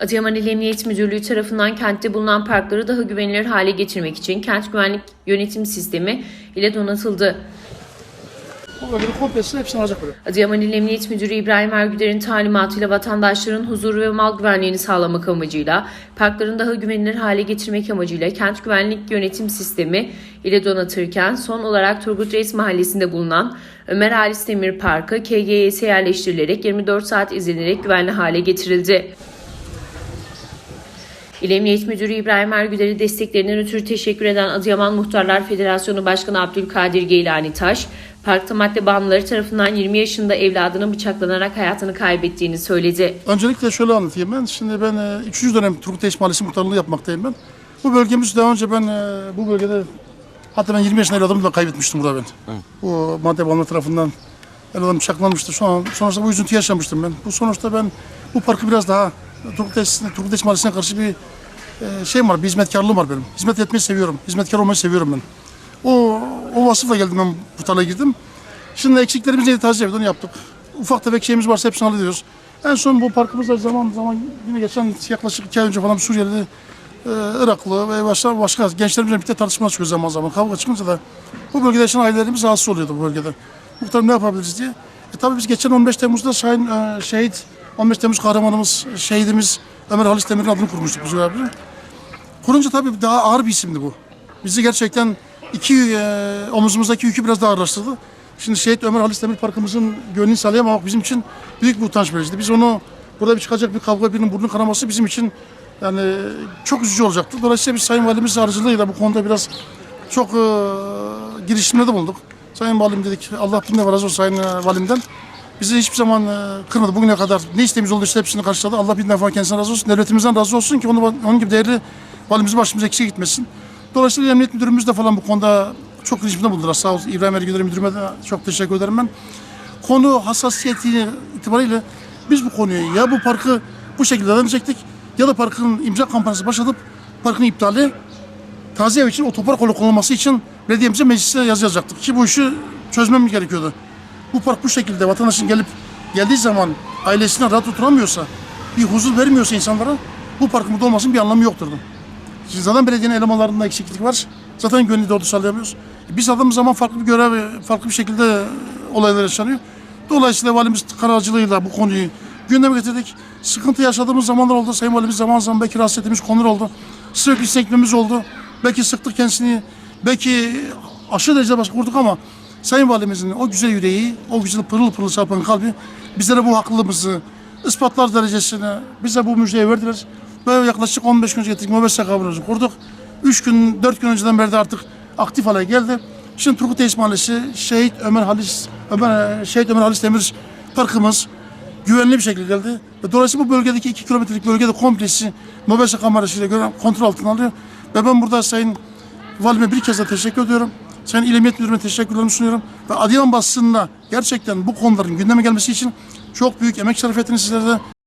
Adıyaman İl Emniyet Müdürlüğü tarafından kentte bulunan parkları daha güvenilir hale getirmek için kent güvenlik yönetim sistemi ile donatıldı. Adıyaman İl Emniyet Müdürü İbrahim Ergüder'in talimatıyla vatandaşların huzuru ve mal güvenliğini sağlamak amacıyla parkların daha güvenilir hale getirmek amacıyla kent güvenlik yönetim sistemi ile donatırken son olarak Turgut Reis Mahallesi'nde bulunan Ömer Halis Demir Parkı KGS yerleştirilerek 24 saat izlenerek güvenli hale getirildi. İl Emniyet Müdürü İbrahim Ergüder'e desteklerinden ötürü teşekkür eden Adıyaman Muhtarlar Federasyonu Başkanı Abdülkadir Geylani Taş, parkta madde bağımlıları tarafından 20 yaşında evladının bıçaklanarak hayatını kaybettiğini söyledi. Öncelikle şöyle anlatayım ben. Şimdi ben e, 3. dönem Turgut Reis Mahallesi muhtarlığı yapmaktayım ben. Bu bölgemiz daha önce ben e, bu bölgede hatta ben 20 yaşında evladımı da kaybetmiştim burada ben. Bu madde bağımlıları tarafından evladım bıçaklanmıştı. Sonra, sonrasında bu üzüntü yaşamıştım ben. Bu sonuçta ben bu parkı biraz daha Turgut Reis Mahallesi'ne karşı bir e, şeyim var, bir hizmetkarlığım var benim. Hizmet etmeyi seviyorum. Hizmetkar olmayı seviyorum ben. O, o vasıfla geldim ben bu tarlaya girdim. Şimdi eksiklerimiz neydi taze onu yaptık. Ufak tefek şeyimiz varsa hepsini hallediyoruz. En son bu parkımızda zaman zaman yine geçen yaklaşık iki ay önce falan Suriyeli, e, Iraklı ve başka, başka gençlerimizle birlikte tartışmalar çıkıyor zaman zaman. Kavga çıkınca da bu bölgede yaşayan ailelerimiz rahatsız oluyordu bu bölgede. Muhtarım ne yapabiliriz diye. E tabii biz geçen 15 Temmuz'da Şahin, e, şehit 15 Temmuz kahramanımız, şehidimiz Ömer Halis Demir'in adını kurmuştuk biz abi. Kurunca tabii daha ağır bir isimdi bu. Bizi gerçekten iki e, omuzumuzdaki yükü biraz daha ağırlaştırdı. Şimdi Şehit Ömer Halis Demir Parkımızın gönlünü sağlayamamak bizim için büyük bir utanç vericiydi. Biz onu burada bir çıkacak bir kavga birinin burnunu kanaması bizim için yani çok üzücü olacaktı. Dolayısıyla biz Sayın Valimiz aracılığıyla bu konuda biraz çok e, girişimlerde bulunduk. Sayın Valim dedik Allah bin razı olsun Sayın e, Valimden. Bizi hiçbir zaman e, kırmadı. Bugüne kadar ne isteğimiz olduysa hepsini karşıladı. Allah bin defa kendisine razı olsun. Devletimizden razı olsun ki onu, onun gibi değerli valimizin başımıza eksik gitmesin. Dolayısıyla Emniyet Müdürümüz de falan bu konuda çok girişimde bulundular. Sağ olsun İbrahim Ergüder Müdürüme de çok teşekkür ederim ben. Konu hassasiyeti itibariyle biz bu konuyu ya bu parkı bu şekilde deneyecektik ya da parkın imza kampanyası başlatıp parkın iptali taze ev için otopark olarak kullanılması için belediyemize meclise yazı yazacaktık ki bu işi çözmemiz gerekiyordu. Bu park bu şekilde vatandaşın gelip geldiği zaman ailesine rahat oturamıyorsa, bir huzur vermiyorsa insanlara bu parkın burada olmasının bir anlamı yoktur. Şimdi zaten belediyenin elemanlarında eksiklik var. Zaten gönüllü doğru sağlayamıyoruz. Biz adamız zaman farklı bir görev, farklı bir şekilde olaylar yaşanıyor. Dolayısıyla valimiz kararcılığıyla bu konuyu gündeme getirdik. Sıkıntı yaşadığımız zamanlar oldu. Sayın valimiz zaman zaman belki rahatsız ettiğimiz konular oldu. Sürekli sekmemiz oldu. Belki sıktık kendisini. Belki aşırı derecede baskı kurduk ama Sayın Valimizin o güzel yüreği, o güzel pırıl pırıl çarpan kalbi bizlere bu haklılığımızı ispatlar derecesine bize bu müjdeyi verdiler. Böyle yaklaşık 15 gün önce getirdik. Mobese kavrumuzu kurduk. 3 gün, 4 gün önceden beri de artık aktif hale geldi. Şimdi Turgut Reis Mahallesi, Şehit Ömer Halis, Ömer, Şehit Ömer Halis Demir parkımız güvenli bir şekilde geldi. Dolayısıyla bu bölgedeki 2 kilometrelik bölgede komplesi Mobese kamerasıyla kontrol altına alıyor. Ve ben burada Sayın Valime bir kez daha teşekkür ediyorum. Sayın İl Emniyet Müdürü'ne teşekkürlerimi sunuyorum. Ve Adıyaman basınında gerçekten bu konuların gündeme gelmesi için çok büyük emek sarf ettiniz sizlere de.